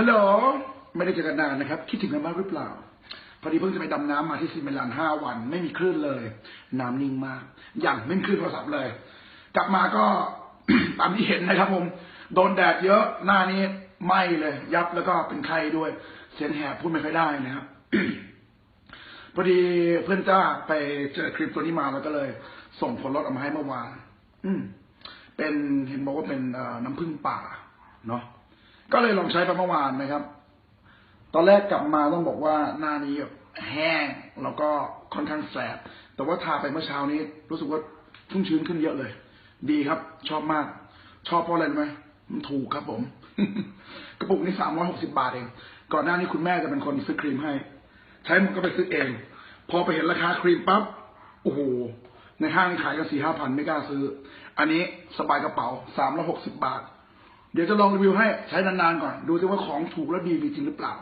ฮัลโหลไม่ได้เจอกันนานนะครับ คิดถึงกันบ้างหรือเปล่า พอดีเพิ่งจะไปดำน้ำมาที่ซีเมนลานห้าวัน ไม่มีคลื่นเลย น้ำนิ่งมาก อย่างไม่มีคลื่นโทรศัพท์เลย กลับมาก็ ตามที่เห็นนะครับผมโดนแดดเยอะหน้านี้ไหม้เลย ยับแล้วก็เป็นไข้ด้วย เสียงแหบพูดไม่ค่อยได้นะครับพอดีเพื่อนจ้าไปเจอคลิปตัวนี้มาแล้วก็เลย ส่งผลลดออกมาให้เมื่อวานอืมเป็นเห็นบอกว่าเป็นน้ำผึ้งป่า เนาะ ก็เลยลองใช้ไปเมื่อวานนะครับ ตอนแรกกลับมาต้องบอกว่าหน้านี้แห้งแล้วก็ค่อนข้างแสบ แต่ว่าทาไปเมื่อเช้านี้ รู้สึกว่าชุ่มชื้นขึ้นเยอะเลย ดีครับ ชอบมาก ชอบเพราะอะไรไหมมันถูกครับผม กระปุกนี้สามร้อยหกสิบาทเอง ก่อนหน้านี้คุณแม่จะเป็นคนซื้อครีมให้ ใช้หมดก็ไปซื้อเอง พอไปเห็นราคาครีมปั๊บโอ้โหในห้างขายกันสี่ห้าพันไม่กล้าซื้อ อันนี้สบายกระเป๋าสามร้อยหกสิบาท เดี๋ยวจะลองรีวิวให้ใช้นานๆก่อน ดูซิว่าของถูกและดีมีจริงหรือเปล่า